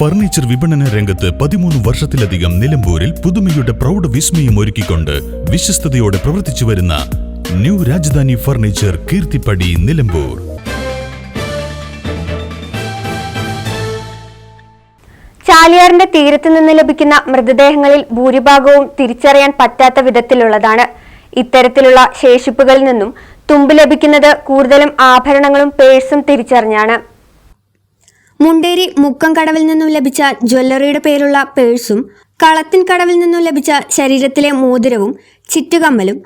Furniture വിപണന രംഗത്ത് പതിമൂന്ന് വർഷത്തിലധികം നിലമ്പൂരിൽ പുതുമയുടെ പ്രൗഢ വിസ്മയം ഒരുക്കിക്കൊണ്ട് വിശ്വസ്തയോടെ പ്രവർത്തിച്ചു വരുന്ന ന്യൂ രാജധാനി ഫർണിച്ചർ കീർത്തിപ്പടി നിലമ്പൂർ. ചാലിയാറിന്റെ തീരത്ത് നിന്ന് ലഭിക്കുന്ന മൃതദേഹങ്ങളിൽ ഭൂരിഭാഗവും തിരിച്ചറിയാൻ പറ്റാത്ത വിധത്തിലുള്ളതാണ്. ഇത്തരത്തിലുള്ള ശേഷിപ്പുകളിൽ നിന്നും തുമ്പ് ലഭിക്കുന്നത് കൂടുതലും ആഭരണങ്ങളും പേഴ്സും തിരിച്ചറിഞ്ഞാണ്. മുണ്ടേരി മുക്കം കടവിൽ നിന്നും ലഭിച്ച ജ്വല്ലറിയുടെ പേരുള്ള പേഴ്സും കളത്തിൻ കടവിൽ നിന്നും ലഭിച്ച ശരീരത്തിലെ മോതിരവും ചിറ്റുകമ്മലും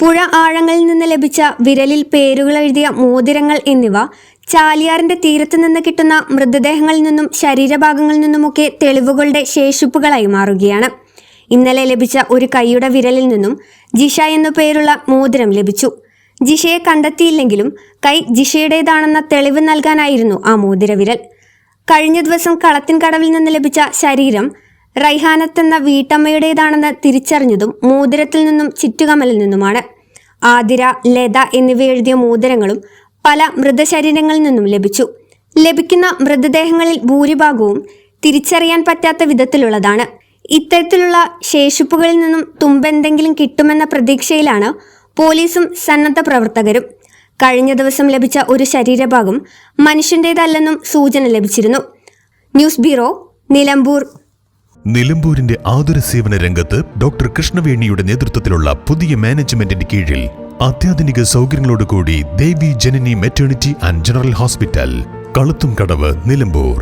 പുഴ ആഴങ്ങളിൽ നിന്ന് ലഭിച്ച വിരലിൽ പേരുകൾ എഴുതിയ മോതിരങ്ങൾ എന്നിവ ചാലിയാറിന്റെ തീരത്ത് നിന്ന് കിട്ടുന്ന മൃതദേഹങ്ങളിൽ നിന്നും ശരീരഭാഗങ്ങളിൽ നിന്നുമൊക്കെ തെളിവുകളുടെ ശേഷിപ്പുകളായി മാറുകയാണ്. ഇന്നലെ ലഭിച്ച ഒരു കൈയുടെ വിരലിൽ നിന്നും ജിഷ എന്നു പേരുള്ള മോതിരം ലഭിച്ചു. ജിഷയെ കണ്ടെത്തിയില്ലെങ്കിലും കൈ ജിഷയുടേതാണെന്ന തെളിവ് നൽകാനായിരുന്നു ആ മോതിരവിരൽ. കഴിഞ്ഞ ദിവസം കളത്തിൻ കടവിൽ നിന്ന് ലഭിച്ച ശരീരം റൈഹാനത്ത് എന്ന വീട്ടമ്മയുടേതാണെന്ന് തിരിച്ചറിഞ്ഞതും മോതിരത്തിൽ നിന്നും ചുറ്റുകമലിൽ നിന്നുമാണ്. ആതിര ലത എന്നിവ എഴുതിയ മോതിരങ്ങളും പല മൃതശരീരങ്ങളിൽ നിന്നും ലഭിച്ചു. ലഭിക്കുന്ന മൃതദേഹങ്ങളിൽ ഭൂരിഭാഗവും തിരിച്ചറിയാൻ പറ്റാത്ത വിധത്തിലുള്ളതാണ്. ഇത്തരത്തിലുള്ള ശേഷിപ്പുകളിൽ നിന്നും തുമ്പെന്തെങ്കിലും കിട്ടുമെന്ന പ്രതീക്ഷയിലാണ് പോലീസും സന്നദ്ധ പ്രവർത്തകരും. കഴിഞ്ഞ ദിവസം ലഭിച്ച ഒരു ശരീരഭാഗം മനുഷ്യന്റേതല്ലെന്നും സൂചന ലഭിച്ചിരുന്നു. News bureau Nilambur. നിലമ്പൂരിന്റെ ആതുര സേവന രംഗത്ത് ഡോക്ടർ കൃഷ്ണവേണിയുടെ നേതൃത്വത്തിലുള്ള പുതിയ മാനേജ്മെന്റിന്റെ കീഴിൽ അത്യാധുനിക സൗകര്യങ്ങളോടുകൂടി Devi Janani maternity and general hospital കളുത്തും കടവ് നിലമ്പൂർ.